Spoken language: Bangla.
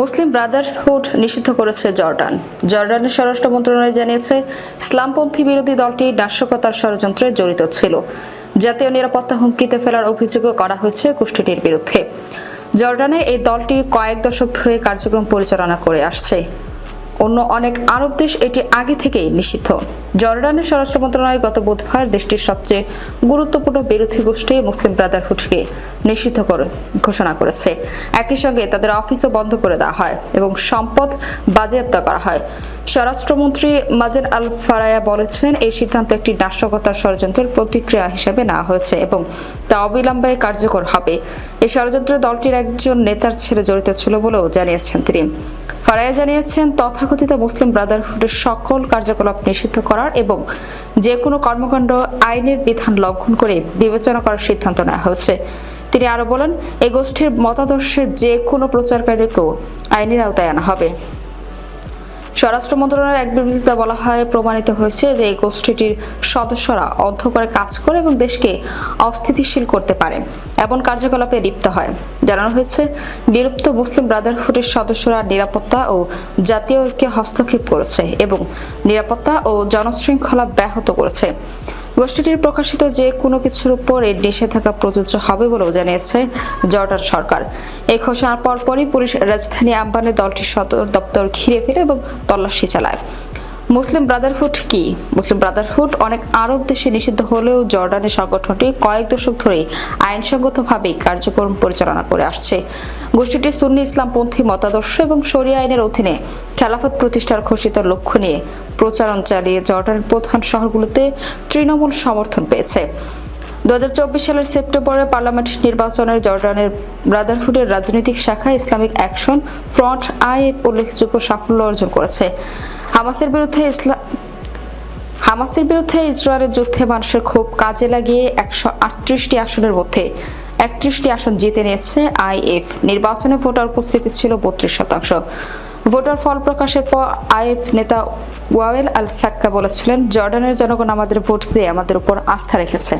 মুসলিম ব্রাদার্সহুড নিষিদ্ধ করেছে জর্ডান। জর্ডানের স্বরাষ্ট্র মন্ত্রণালয় জানিয়েছে, ইসলামপন্থী বিরোধী দলটি নাশকতার ষড়যন্ত্রে জড়িত ছিল। জাতীয় নিরাপত্তা হুমকিতে ফেলার অভিযোগও করা হয়েছে গোষ্ঠীটির বিরুদ্ধে। জর্ডানে এই দলটি কয়েক দশক ধরে কার্যক্রম পরিচালনা করে আসছে। অন্য অনেক আরব দেশ এটি আগে থেকেই নিষিদ্ধ। জর্ডানের স্বরাষ্ট্র মন্ত্রণালয় গত বুধবার দেশটির সবচেয়ে গুরুত্বপূর্ণ বিরোধী গোষ্ঠী মুসলিম ব্রাদারহুডকে নিষিদ্ধ করে ঘোষণা করেছে। একই সঙ্গে তাদের অফিসও বন্ধ করে দেওয়া হয় এবং সম্পদ বাজেয়াপ্ত করা হয়। স্বরাষ্ট্রমন্ত্রী মাজেদ আল ফারায়া বলেছেন, এই সিদ্ধান্ত একটি নাশকতার ষড়যন্ত্রের প্রতিক্রিয়া হিসেবে নেওয়া হয়েছে এবং তা অবিলম্বে কার্যকর হবে। এই ষড়যন্ত্রে দলটির একজন নেতার ছেলে জড়িত ছিল বলেও জানিয়েছেন তিনি। ফারায়া জানিয়েছেন, তথাকথিত মুসলিম ব্রাদারহুডের সকল কার্যকলাপ নিষিদ্ধ করার এবং যে কোনো কর্মকাণ্ড আইনের বিধান লঙ্ঘন করে বিবেচনা করার সিদ্ধান্ত নেওয়া হয়েছে। তিনি আরও বলেন এই গোষ্ঠীর মতাদর্শের যে কোনো প্রচারকারীকেও আইনের আওতায় আনা হবে। স্বরাষ্ট্র মন্ত্রণালয়ের এক বিবৃতিতে বলা হয়, প্রমাণিত হয়েছে যে এই গোষ্ঠীটির সদস্যরা অন্ধকারে কাজ করে এবং দেশকে অস্থিতিশীল করতে পারে। এমন কার্যকলাপে লিপ্ত হয়। জানানো হয়েছে, বিলুপ্ত মুসলিম ব্রাদারহুডের সদস্যরা নিরাপত্তা ও জাতীয় ঐক্যে হস্তক্ষেপ করেছে এবং নিরাপত্তা ও জনশৃঙ্খলা ব্যাহত করেছে। গোষ্ঠীটির প্রকাশিত যে কোনো কিছুর উপর এর থাকা প্রযোজ্য হবে বলেও জানিয়েছে জর্ডান সরকার। এই ঘোষণার পরপরই পুলিশ রাজধানী আম্বানে দলটির সদর দপ্তর ঘিরে ফেলে এবং তল্লাশি চালায়। মুসলিম ব্রাদারহুড কি? মুসলিম ব্রাদারহুড অনেক আরব দেশে নিষিদ্ধ হলেও জর্ডানের সংগঠনটি কয়েক দশক ধরেই আইনসঙ্গতভাবেই কার্যক্রম পরিচালনা করে আসছে। গোষ্ঠীটি সুন্নি ইসলামপন্থী মতাদর্শ এবং শরিয়া আইনের অধীনে খেলাফত প্রতিষ্ঠার ঘোষিত লক্ষ্য নিয়ে প্রচারণ চালিয়ে জর্ডানের প্রধান শহরগুলোতে তৃণমূল সমর্থন পেয়েছে। দু হাজার চব্বিশ সালের সেপ্টেম্বরে পার্লামেন্ট নির্বাচনের জর্ডানের ব্রাদারহুডের রাজনৈতিক শাখা ইসলামিক অ্যাকশন ফ্রন্ট আইএফ উল্লেখযোগ্য সাফল্য অর্জন করেছে। হামাসের বিরুদ্ধে ইসলাম হামাসের বিরুদ্ধে ইসরায়েলের যুদ্ধে মানুষের ক্ষোভ কাজে লাগিয়ে একশো আটত্রিশটি আসনের মধ্যে একত্রিশটি আসন জিতে নিয়েছে আইএফ। নির্বাচনে ভোটার উপস্থিতি ছিল বত্রিশ শতাংশ। ভোটার ফল প্রকাশের পর আইএফ নেতা ওয়াওয়েল আল সাক্কা বলেছিলেন, জর্ডানের জনগণ আমাদের ভোট দিয়ে আমাদের উপর আস্থা রেখেছে।